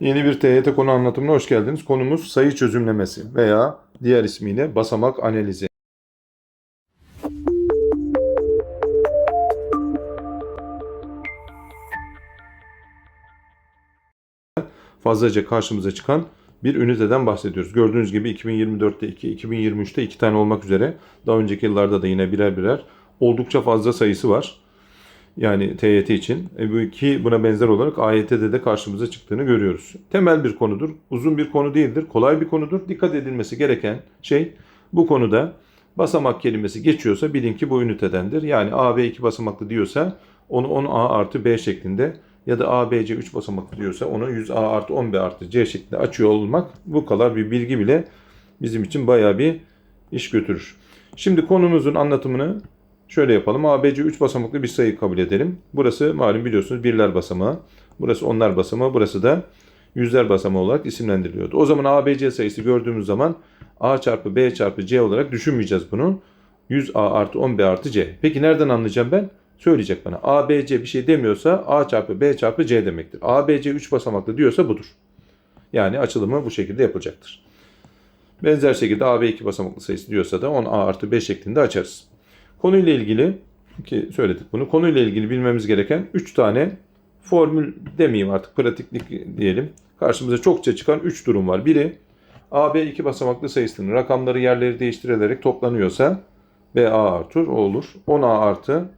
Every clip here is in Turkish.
Yeni bir TYT konu anlatımına hoş geldiniz. Konumuz sayı çözümlemesi veya diğer ismiyle basamak analizi. Fazlaca karşımıza çıkan bir üniteden bahsediyoruz. Gördüğünüz gibi 2024'te 2, 2023'te 2 tane olmak üzere daha önceki yıllarda da yine birer birer oldukça fazla sayısı var. Yani TYT için. E iki buna benzer olarak AYT'de de karşımıza çıktığını görüyoruz. Temel bir konudur. Uzun bir konu değildir. Kolay bir konudur. Dikkat edilmesi gereken şey bu konuda basamak kelimesi geçiyorsa bilin ki bu ünitedendir. Yani A, B 2 basamaklı diyorsa onu 10A artı B şeklinde ya da A, B, C 3 basamaklı diyorsa onu 100A artı 10B artı C şeklinde açıyor olmak bu kadar bir bilgi bile bizim için bayağı bir iş götürür. Şimdi konumuzun anlatımını Şöyle yapalım. ABC 3 basamaklı bir sayı kabul edelim. Burası malum biliyorsunuz birler basamağı. Burası onlar basamağı. Burası da yüzler basamağı olarak isimlendiriliyordu. O zaman ABC sayısı gördüğümüz zaman A çarpı B çarpı C olarak düşünmeyeceğiz bunu. 100A artı 10B artı C. Peki nereden anlayacağım ben? Söyleyecek bana. ABC bir şey demiyorsa A çarpı B çarpı C demektir. ABC 3 basamaklı diyorsa budur. Yani açılımı bu şekilde yapılacaktır. Benzer şekilde AB 2 basamaklı sayısı diyorsa da 10A artı B şeklinde açarız. Konuyla ilgili ki söyledik bunu. Konuyla ilgili bilmemiz gereken 3 tane formül demeyeyim artık pratiklik diyelim. Karşımıza çokça çıkan 3 durum var. Biri AB iki basamaklı sayısının rakamları yerleri değiştirilerek toplanıyorsa BA artı o olur. 10A artı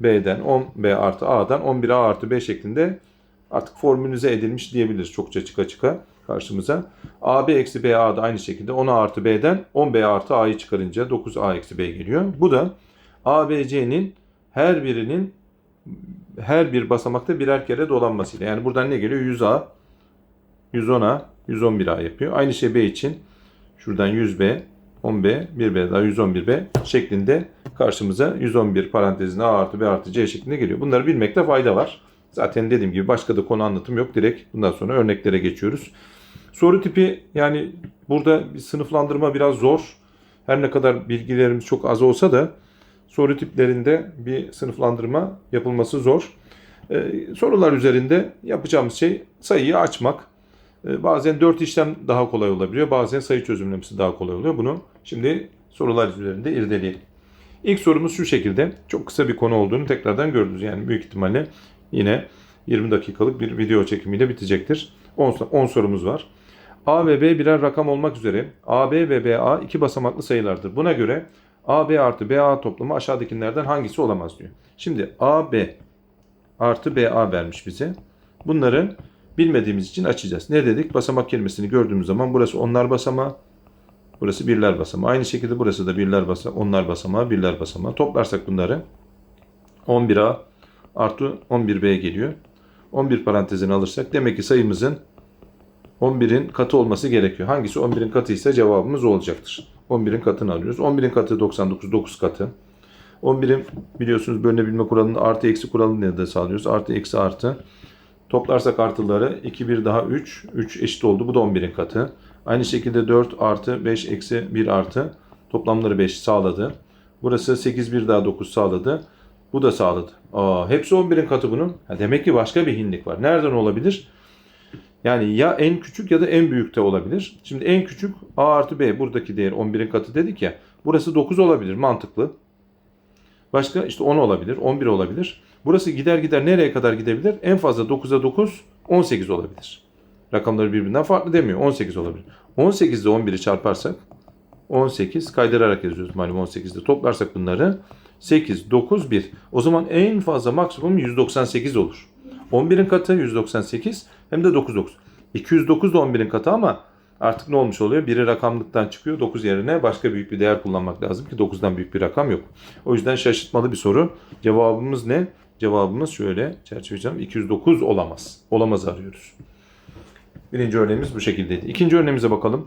B'den 10B artı A'dan 11A artı B şeklinde artık formülize edilmiş diyebiliriz çokça çıka çıka karşımıza. AB eksi BA da aynı şekilde 10A artı B'den 10B artı A'yı çıkarınca 9A eksi B geliyor. Bu da ABC'nin her birinin her bir basamakta birer kere dolanmasıyla. Yani buradan ne geliyor? 100A, 110A, 111A yapıyor. Aynı şey B için. Şuradan 100B, 10B, 1B daha 111B şeklinde karşımıza 111 parantezine A artı B artı C şeklinde geliyor. Bunları bilmekte fayda var. Zaten dediğim gibi başka da konu anlatım yok. Direkt bundan sonra örneklere geçiyoruz. Soru tipi yani burada bir sınıflandırma biraz zor. Her ne kadar bilgilerimiz çok az olsa da soru tiplerinde bir sınıflandırma yapılması zor. Ee, sorular üzerinde yapacağımız şey sayıyı açmak. Ee, bazen 4 işlem daha kolay olabiliyor. Bazen sayı çözümlemesi daha kolay oluyor. Bunu şimdi sorular üzerinde irdeleyelim. İlk sorumuz şu şekilde. Çok kısa bir konu olduğunu tekrardan gördünüz. Yani büyük ihtimalle yine 20 dakikalık bir video çekimiyle bitecektir. 10, 10 sorumuz var. A ve B birer rakam olmak üzere AB ve BA iki basamaklı sayılardır. Buna göre AB artı BA toplamı aşağıdakilerden hangisi olamaz diyor. Şimdi AB artı BA vermiş bize. Bunları bilmediğimiz için açacağız. Ne dedik? Basamak kelimesini gördüğümüz zaman burası onlar basamağı, burası birler basamağı. Aynı şekilde burası da birler basamağı, onlar basamağı, birler basamağı. Toplarsak bunları 11A artı 11B geliyor. 11 parantezini alırsak demek ki sayımızın 11'in katı olması gerekiyor. Hangisi 11'in katı ise cevabımız olacaktır. 11'in katını alıyoruz. 11'in katı 99, 9 katı. 11'in biliyorsunuz bölünebilme kuralını artı eksi kuralını da sağlıyoruz. Artı eksi artı. Toplarsak artıları 2, 1 daha 3. 3 eşit oldu. Bu da 11'in katı. Aynı şekilde 4 artı 5 eksi 1 artı. Toplamları 5 sağladı. Burası 8, 1 daha 9 sağladı. Bu da sağladı. Aa, hepsi 11'in katı bunun. Ha, demek ki başka bir hinlik var. Nereden olabilir? Yani ya en küçük ya da en büyük de olabilir. Şimdi en küçük A artı B buradaki değer 11'in katı dedik ya. Burası 9 olabilir mantıklı. Başka işte 10 olabilir, 11 olabilir. Burası gider gider nereye kadar gidebilir? En fazla 9'a 9, 18 olabilir. Rakamları birbirinden farklı demiyor. 18 olabilir. 18 ile 11'i çarparsak 18 kaydırarak yazıyoruz malum 18'de. Toplarsak bunları 8, 9, 1. O zaman en fazla maksimum 198 olur. 11'in katı 198 hem de 99. 209 da 11'in katı ama artık ne olmuş oluyor? Biri rakamlıktan çıkıyor. 9 yerine başka büyük bir değer kullanmak lazım ki 9'dan büyük bir rakam yok. O yüzden şaşırtmalı bir soru. Cevabımız ne? Cevabımız şöyle çerçeveleyeceğim. 209 olamaz. Olamaz arıyoruz. Birinci örneğimiz bu şekildeydi. İkinci örneğimize bakalım.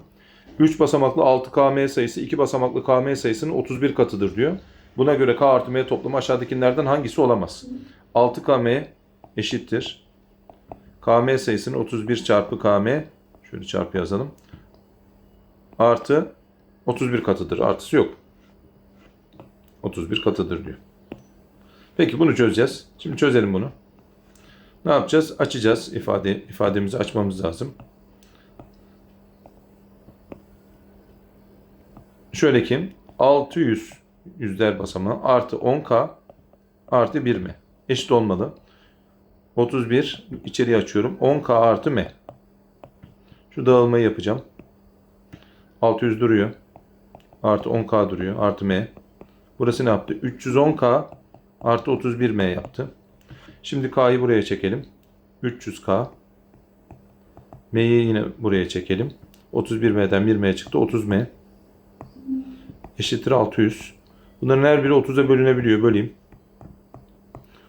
3 basamaklı 6KM sayısı 2 basamaklı KM sayısının 31 katıdır diyor. Buna göre K artı M toplamı aşağıdakilerden hangisi olamaz? 6KM eşittir. KM sayısını 31 çarpı KM şöyle çarpı yazalım. Artı 31 katıdır. Artısı yok. 31 katıdır diyor. Peki bunu çözeceğiz. Şimdi çözelim bunu. Ne yapacağız? Açacağız ifade ifademizi açmamız lazım. Şöyle ki 600 yüzler basamağı artı 10k artı 1 m eşit olmalı. 31 içeriye açıyorum. 10k artı m. Şu dağılmayı yapacağım. 600 duruyor. Artı 10k duruyor. Artı m. Burası ne yaptı? 310k artı 31m yaptı. Şimdi k'yı buraya çekelim. 300k. M'yi yine buraya çekelim. 31m'den 1m çıktı. 30m. Eşittir 600. Bunların her biri 30'a bölünebiliyor. Böleyim.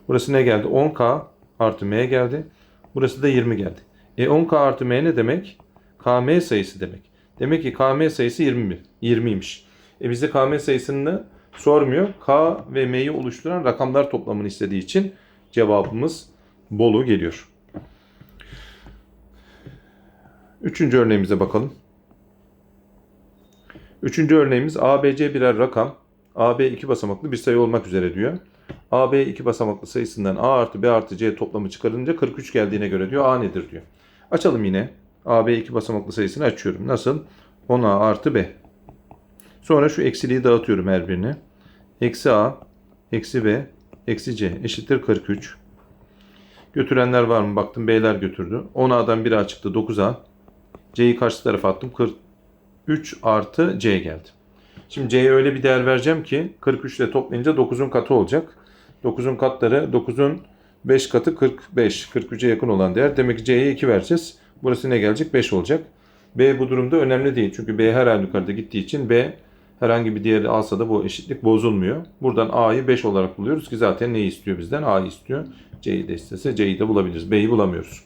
Burası ne geldi? 10k artı m geldi. Burası da 20 geldi. E 10k artı m ne demek? km sayısı demek. Demek ki km sayısı 20 20'ymiş. E bize km sayısını sormuyor. K ve m'yi oluşturan rakamlar toplamını istediği için cevabımız Bolu geliyor. Üçüncü örneğimize bakalım. Üçüncü örneğimiz ABC birer rakam. AB iki basamaklı bir sayı olmak üzere diyor. AB iki basamaklı sayısından A artı B artı C toplamı çıkarınca 43 geldiğine göre diyor A nedir diyor. Açalım yine. AB iki basamaklı sayısını açıyorum. Nasıl? 10A artı B. Sonra şu eksiliği dağıtıyorum her birine. Eksi A, eksi B, eksi C eşittir 43. Götürenler var mı? Baktım B'ler götürdü. 10A'dan 1A çıktı 9A. C'yi karşı tarafa attım. 43 artı C geldi. Şimdi C'ye öyle bir değer vereceğim ki 43 ile toplayınca 9'un katı olacak. 9'un katları 9'un 5 katı 45. 43'e yakın olan değer. Demek ki C'ye 2 vereceğiz. Burası ne gelecek? 5 olacak. B bu durumda önemli değil. Çünkü B her halükarda gittiği için B herhangi bir değeri alsa da bu eşitlik bozulmuyor. Buradan A'yı 5 olarak buluyoruz ki zaten neyi istiyor bizden? A'yı istiyor. C'yi de istese C'yi de bulabiliriz. B'yi bulamıyoruz.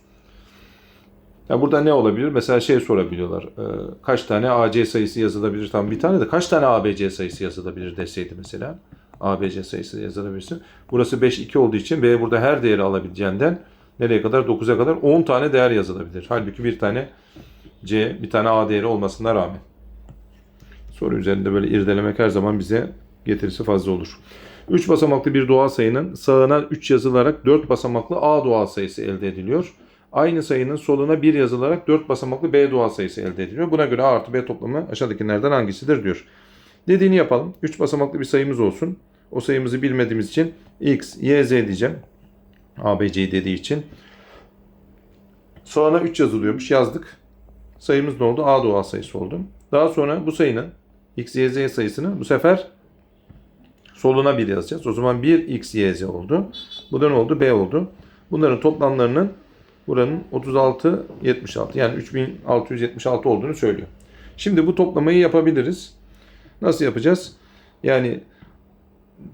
Ya burada ne olabilir? Mesela şey sorabiliyorlar. E, kaç tane AC sayısı yazılabilir? Tam bir tane de kaç tane ABC sayısı yazılabilir deseydi mesela. ABC sayısı yazılabilirsin. Burası 5 2 olduğu için B burada her değeri alabileceğinden nereye kadar? 9'a kadar 10 tane değer yazılabilir. Halbuki bir tane C, bir tane A değeri olmasına rağmen. Soru üzerinde böyle irdelemek her zaman bize getirisi fazla olur. 3 basamaklı bir doğal sayının sağına 3 yazılarak 4 basamaklı A doğal sayısı elde ediliyor. Aynı sayının soluna 1 yazılarak 4 basamaklı B doğal sayısı elde ediliyor. Buna göre A artı B toplamı aşağıdakilerden hangisidir diyor. Dediğini yapalım. 3 basamaklı bir sayımız olsun. O sayımızı bilmediğimiz için X, Y, Z diyeceğim. A, B, C dediği için. Sağına 3 yazılıyormuş. Yazdık. Sayımız ne oldu? A doğal sayısı oldu. Daha sonra bu sayının X, Y, Z sayısını bu sefer soluna 1 yazacağız. O zaman 1 X, Y, Z oldu. Bu da ne oldu? B oldu. Bunların toplamlarının buranın 36, 76 yani 3676 olduğunu söylüyor. Şimdi bu toplamayı yapabiliriz. Nasıl yapacağız? Yani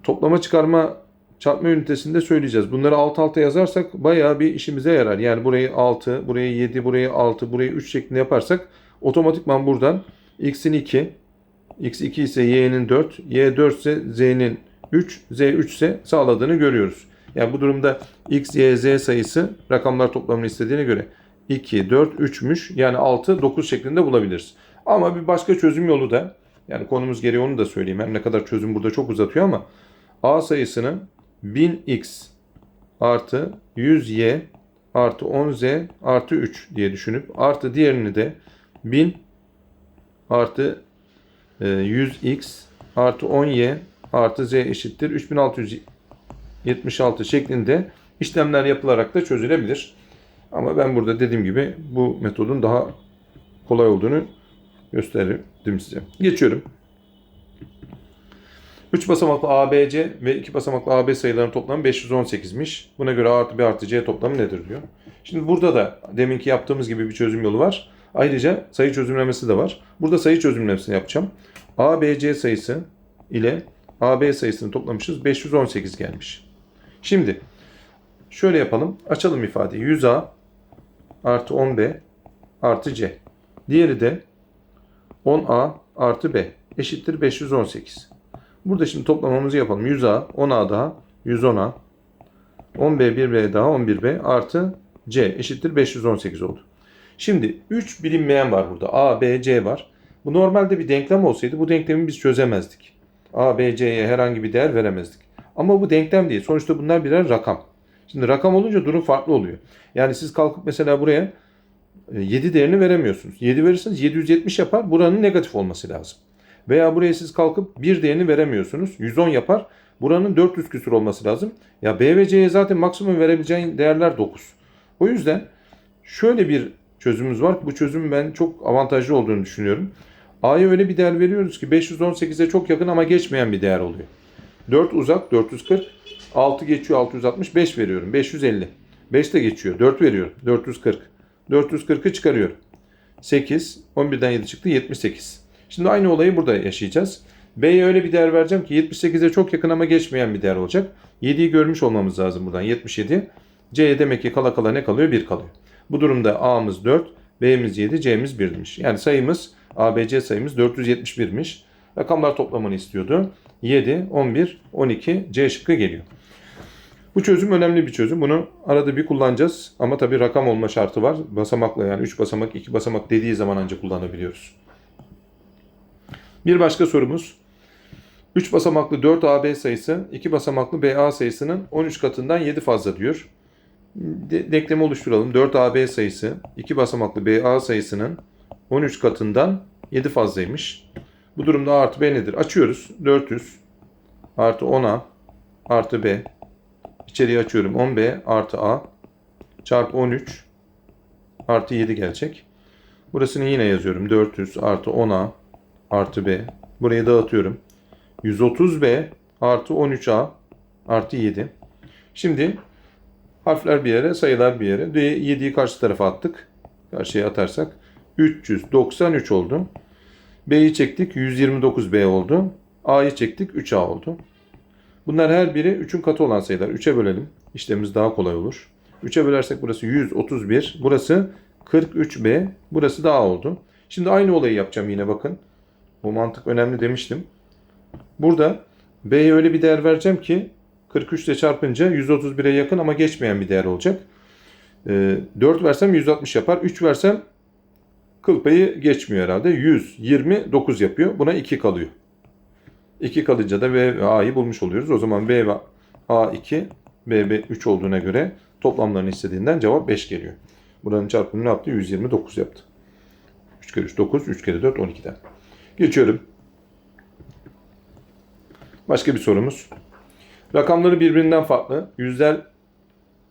toplama çıkarma çarpma ünitesinde söyleyeceğiz. Bunları alt alta yazarsak bayağı bir işimize yarar. Yani burayı 6, burayı 7, burayı 6, burayı 3 şeklinde yaparsak otomatikman buradan x'in 2, x 2 ise y'nin 4, y 4 ise z'nin 3, z 3 ise sağladığını görüyoruz. Yani bu durumda x, y, z sayısı rakamlar toplamını istediğine göre 2, 4, 3'müş. Yani 6, 9 şeklinde bulabiliriz. Ama bir başka çözüm yolu da yani konumuz gereği onu da söyleyeyim. Hem ne kadar çözüm burada çok uzatıyor ama a sayısını 1000x artı 100y artı 10z artı 3 diye düşünüp artı diğerini de 1000 artı e, 100x artı 10y artı z eşittir 3676 şeklinde işlemler yapılarak da çözülebilir. Ama ben burada dediğim gibi bu metodun daha kolay olduğunu gösterdim size. Geçiyorum. 3 basamaklı ABC ve 2 basamaklı AB sayılarının toplamı 518'miş. Buna göre A artı B artı C toplamı nedir diyor. Şimdi burada da deminki yaptığımız gibi bir çözüm yolu var. Ayrıca sayı çözümlemesi de var. Burada sayı çözümlemesini yapacağım. ABC sayısı ile AB sayısını toplamışız. 518 gelmiş. Şimdi şöyle yapalım. Açalım ifadeyi. 100A artı 10B artı C. Diğeri de 10A artı B eşittir 518. Burada şimdi toplamamızı yapalım. 100A, 10A daha, 110A, 10B, 1B daha, 11B artı C eşittir 518 oldu. Şimdi 3 bilinmeyen var burada. A, B, C var. Bu normalde bir denklem olsaydı bu denklemi biz çözemezdik. A, B, C'ye herhangi bir değer veremezdik. Ama bu denklem değil. Sonuçta bunlar birer rakam. Şimdi rakam olunca durum farklı oluyor. Yani siz kalkıp mesela buraya e, 7 değerini veremiyorsunuz. 7 verirseniz 770 yapar. Buranın negatif olması lazım. Veya buraya siz kalkıp 1 değerini veremiyorsunuz. 110 yapar. Buranın 400 küsur olması lazım. Ya B ve C'ye zaten maksimum verebileceğin değerler 9. O yüzden şöyle bir çözümümüz var. Bu çözümün ben çok avantajlı olduğunu düşünüyorum. A'ya öyle bir değer veriyoruz ki 518'e çok yakın ama geçmeyen bir değer oluyor. 4 uzak 440. 6 geçiyor 660. 5 veriyorum 550. 5 de geçiyor 4 veriyorum 440. 440'ı çıkarıyorum. 8. 11'den 7 çıktı 78. Şimdi aynı olayı burada yaşayacağız. B'ye öyle bir değer vereceğim ki 78'e çok yakın ama geçmeyen bir değer olacak. 7'yi görmüş olmamız lazım buradan 77. C'ye demek ki kala kala ne kalıyor? 1 kalıyor. Bu durumda A'mız 4, B'miz 7, C'miz 1'miş. Yani sayımız ABC sayımız 471'miş. Rakamlar toplamını istiyordu. 7, 11, 12, C şıkkı geliyor. Bu çözüm önemli bir çözüm. Bunu arada bir kullanacağız. Ama tabii rakam olma şartı var. Basamakla yani 3 basamak, 2 basamak dediği zaman ancak kullanabiliyoruz. Bir başka sorumuz. 3 basamaklı 4 AB sayısı 2 basamaklı BA sayısının 13 katından 7 fazla diyor. De- denklemi oluşturalım. 4 AB sayısı 2 basamaklı BA sayısının 13 katından 7 fazlaymış. Bu durumda A artı B nedir? Açıyoruz. 400 artı 10A artı B. İçeriye açıyorum. 10B artı A çarpı 13 artı 7 gelecek. Burasını yine yazıyorum. 400 artı 10A artı B. Burayı dağıtıyorum. 130B artı 13A artı 7. Şimdi harfler bir yere, sayılar bir yere. 7'yi karşı tarafa attık. Karşıya atarsak 393 oldu. B'yi çektik 129B oldu. A'yı çektik 3A oldu. Bunlar her biri 3'ün katı olan sayılar. 3'e bölelim. İşlemimiz daha kolay olur. 3'e bölersek burası 131. Burası 43B. Burası da A oldu. Şimdi aynı olayı yapacağım yine bakın. Bu mantık önemli demiştim. Burada B'ye öyle bir değer vereceğim ki 43 ile çarpınca 131'e yakın ama geçmeyen bir değer olacak. Ee, 4 versem 160 yapar. 3 versem kıl payı geçmiyor herhalde. 129 yapıyor. Buna 2 kalıyor. 2 kalınca da B ve A'yı bulmuş oluyoruz. O zaman B ve A 2, B, B 3 olduğuna göre toplamlarını istediğinden cevap 5 geliyor. Buranın çarpımı ne yaptı? 129 yaptı. 3 kere 3 9, 3 kere 4 12'den. Geçiyorum. Başka bir sorumuz. Rakamları birbirinden farklı. Yüzler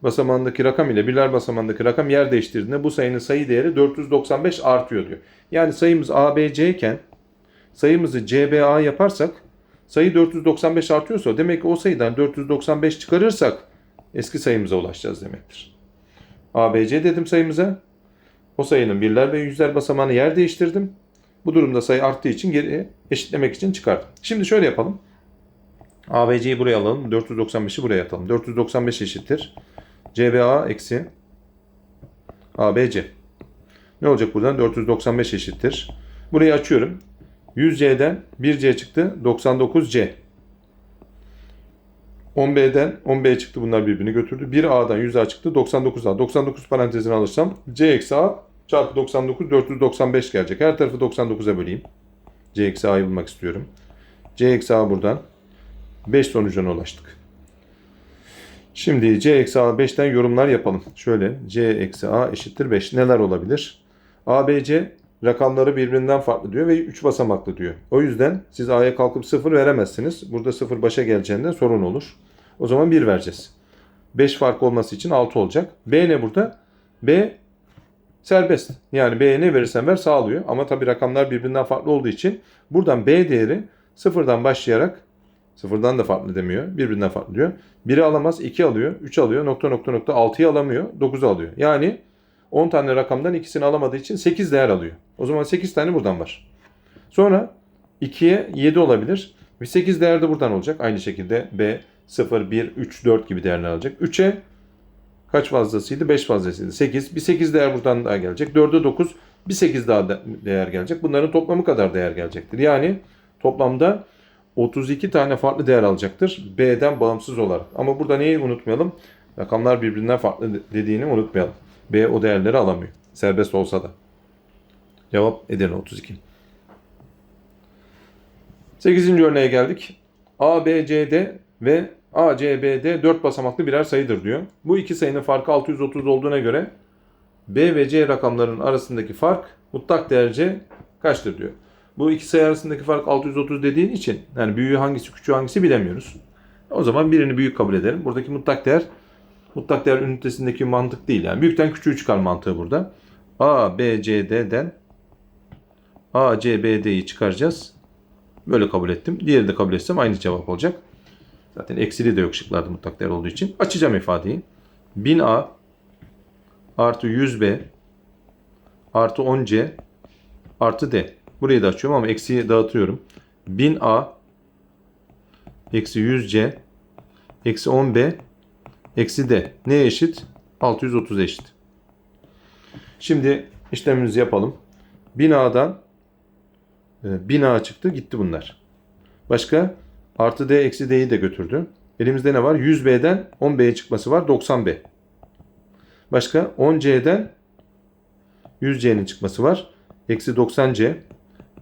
basamağındaki rakam ile birler basamağındaki rakam yer değiştirdiğinde bu sayının sayı değeri 495 artıyor diyor. Yani sayımız ABC iken sayımızı CBA yaparsak sayı 495 artıyorsa demek ki o sayıdan 495 çıkarırsak eski sayımıza ulaşacağız demektir. ABC dedim sayımıza. O sayının birler ve yüzler basamağını yer değiştirdim. Bu durumda sayı arttığı için geri eşitlemek için çıkardım. Şimdi şöyle yapalım. ABC'yi buraya alalım. 495'i buraya atalım. 495 eşittir. CBA eksi ABC. Ne olacak buradan? 495 eşittir. Burayı açıyorum. 100C'den 1C çıktı. 99C. 10B'den 10B çıktı. Bunlar birbirini götürdü. 1A'dan 100A çıktı. 99A. 99 parantezini alırsam C eksi A çarpı 99 495 gelecek. Her tarafı 99'a böleyim. C eksi A'yı bulmak istiyorum. C eksi A buradan. 5 sonucuna ulaştık. Şimdi C eksi A 5'ten yorumlar yapalım. Şöyle C eksi A eşittir 5. Neler olabilir? ABC rakamları birbirinden farklı diyor ve 3 basamaklı diyor. O yüzden siz A'ya kalkıp 0 veremezsiniz. Burada 0 başa geleceğinde sorun olur. O zaman 1 vereceğiz. 5 fark olması için 6 olacak. B ne burada? B serbest. Yani B'ye ne verirsen ver sağlıyor. Ama tabii rakamlar birbirinden farklı olduğu için buradan B değeri sıfırdan başlayarak sıfırdan da farklı demiyor. Birbirinden farklı diyor. 1'i alamaz, 2 alıyor, 3 alıyor, nokta nokta nokta 6'yı alamıyor, 9'u alıyor. Yani 10 tane rakamdan ikisini alamadığı için 8 değer alıyor. O zaman 8 tane buradan var. Sonra 2'ye 7 olabilir. Ve 8 değer de buradan olacak. Aynı şekilde B 0, 1, 3, 4 gibi değerler alacak. 3'e kaç fazlasıydı? 5 fazlasıydı. 8. Bir 8 değer buradan daha gelecek. 4'e 9. Bir 8 daha da değer gelecek. Bunların toplamı kadar değer gelecektir. Yani toplamda 32 tane farklı değer alacaktır. B'den bağımsız olarak. Ama burada neyi unutmayalım? Rakamlar birbirinden farklı dediğini unutmayalım. B o değerleri alamıyor. Serbest olsa da. Cevap Edirne 32. 8. örneğe geldik. A, B, C, D ve A, C, B, D 4 basamaklı birer sayıdır diyor. Bu iki sayının farkı 630 olduğuna göre B ve C rakamlarının arasındaki fark mutlak değerce kaçtır diyor. Bu iki sayı arasındaki fark 630 dediğin için yani büyüğü hangisi küçüğü hangisi bilemiyoruz. O zaman birini büyük kabul edelim. Buradaki mutlak değer mutlak değer ünitesindeki mantık değil. Yani büyükten küçüğü çıkar mantığı burada. A, B, C, D'den A, C, B, D'yi çıkaracağız. Böyle kabul ettim. Diğeri de kabul etsem aynı cevap olacak. Zaten eksili de yok şıklarda mutlak değer olduğu için. Açacağım ifadeyi. 1000A artı 100B artı 10C artı D. Burayı da açıyorum ama eksiyi dağıtıyorum. 1000A eksi 100C eksi 10B eksi D. Neye eşit? 630 eşit. Şimdi işlemimizi yapalım. 1000A'dan 1000A çıktı gitti bunlar. Başka artı D eksi D'yi de götürdü. Elimizde ne var? 100B'den 10B'ye çıkması var 90B. Başka 10C'den 100C'nin çıkması var. Eksi 90C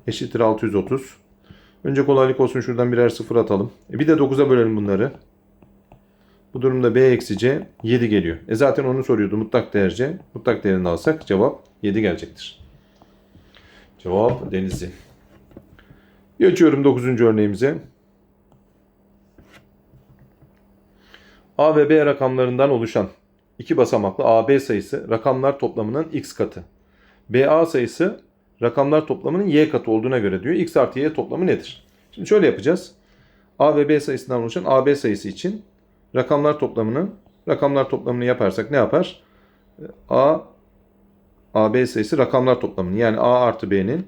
eşittir 630. Önce kolaylık olsun şuradan birer sıfır atalım. E bir de 9'a bölelim bunları. Bu durumda B eksi C 7 geliyor. E zaten onu soruyordu mutlak değer C. Mutlak değerini alsak cevap 7 gelecektir. Cevap Denizli. Geçiyorum 9. örneğimize. A ve B rakamlarından oluşan iki basamaklı AB sayısı rakamlar toplamının x katı. BA sayısı rakamlar toplamının y katı olduğuna göre diyor. x artı y toplamı nedir? Şimdi şöyle yapacağız. A ve B sayısından oluşan AB sayısı için rakamlar toplamının rakamlar toplamını yaparsak ne yapar? A AB sayısı rakamlar toplamını yani A artı B'nin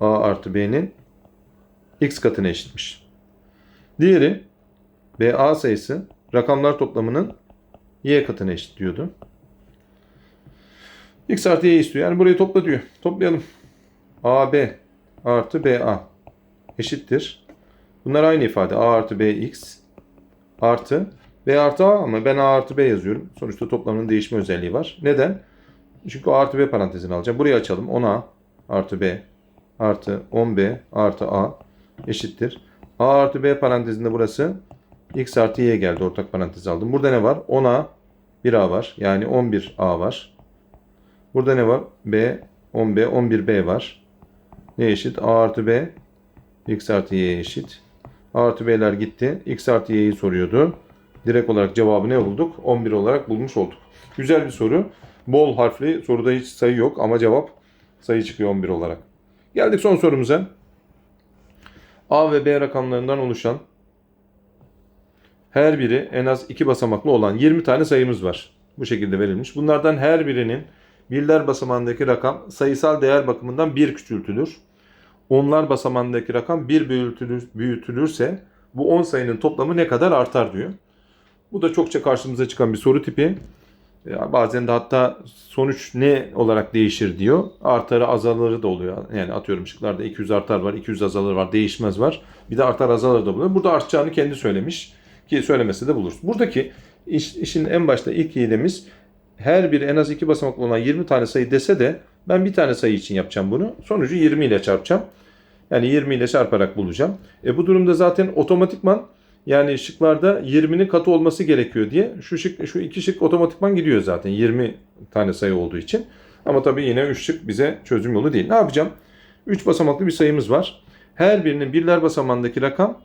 A artı B'nin x katına eşitmiş. Diğeri BA sayısı rakamlar toplamının y katına eşit diyordu. X artı y istiyor. Yani burayı topla diyor. Toplayalım. AB artı BA eşittir. Bunlar aynı ifade. A artı BX artı B artı A ama ben A artı B yazıyorum. Sonuçta toplamının değişme özelliği var. Neden? Çünkü A artı B parantezini alacağım. Burayı açalım. 10A artı B artı 10B artı A eşittir. A artı B parantezinde burası x artı y geldi. Ortak parantez aldım. Burada ne var? 10A 1A var. Yani 11A var. Burada ne var? B 10B 11B var. Ne eşit? A artı B x artı y eşit. A artı B'ler gitti. X artı y'yi soruyordu. Direkt olarak cevabı ne bulduk? 11 olarak bulmuş olduk. Güzel bir soru. Bol harfli. Soruda hiç sayı yok ama cevap sayı çıkıyor 11 olarak. Geldik son sorumuza. A ve B rakamlarından oluşan her biri en az iki basamaklı olan 20 tane sayımız var. Bu şekilde verilmiş. Bunlardan her birinin birler basamağındaki rakam sayısal değer bakımından bir küçültülür. Onlar basamağındaki rakam bir büyütülür, büyütülürse bu 10 sayının toplamı ne kadar artar diyor. Bu da çokça karşımıza çıkan bir soru tipi. Ya bazen de hatta sonuç ne olarak değişir diyor. Artarı azalırı da oluyor. Yani atıyorum şıklarda 200 artar var, 200 azalır var, değişmez var. Bir de artar azalır da buluyor. Burada artacağını kendi söylemiş ki söylemesi de buluruz. Buradaki iş, işin en başta ilk iyilemiz her bir en az iki basamaklı olan 20 tane sayı dese de ben bir tane sayı için yapacağım bunu. Sonucu 20 ile çarpacağım. Yani 20 ile çarparak bulacağım. E bu durumda zaten otomatikman yani şıklarda 20'nin katı olması gerekiyor diye şu şık şu iki şık otomatikman gidiyor zaten 20 tane sayı olduğu için. Ama tabii yine 3 şık bize çözüm yolu değil. Ne yapacağım? 3 basamaklı bir sayımız var. Her birinin birler basamağındaki rakam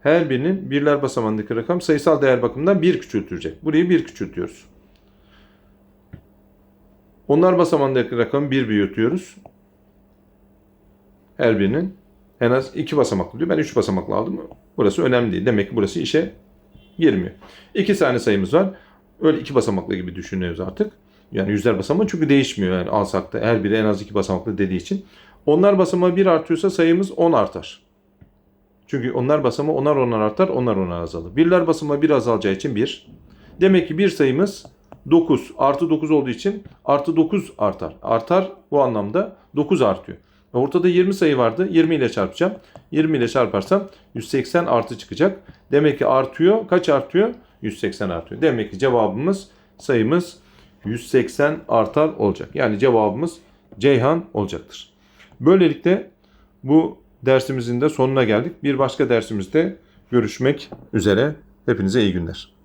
her birinin birler basamağındaki rakam sayısal değer bakımından 1 küçültülecek. Burayı 1 küçültüyoruz. Onlar basamağındaki rakamı 1 büyütüyoruz. Her birinin en az 2 basamaklı diyor. Ben 3 basamaklı aldım. Burası önemli değil. Demek ki burası işe girmiyor. 2 tane sayımız var. Öyle 2 basamaklı gibi düşünüyoruz artık. Yani yüzler basamağı çünkü değişmiyor. Yani alsak da her biri en az 2 basamaklı dediği için. Onlar basamağı 1 artıyorsa sayımız 10 artar. Çünkü onlar basamağı onar onar artar, onlar onar azalır. Birler basamağı 1 azalacağı için 1. Demek ki bir sayımız 9 artı 9 olduğu için artı 9 artar. Artar bu anlamda 9 artıyor. Ortada 20 sayı vardı. 20 ile çarpacağım. 20 ile çarparsam 180 artı çıkacak. Demek ki artıyor. Kaç artıyor? 180 artıyor. Demek ki cevabımız sayımız 180 artar olacak. Yani cevabımız Ceyhan olacaktır. Böylelikle bu dersimizin de sonuna geldik. Bir başka dersimizde görüşmek üzere. Hepinize iyi günler.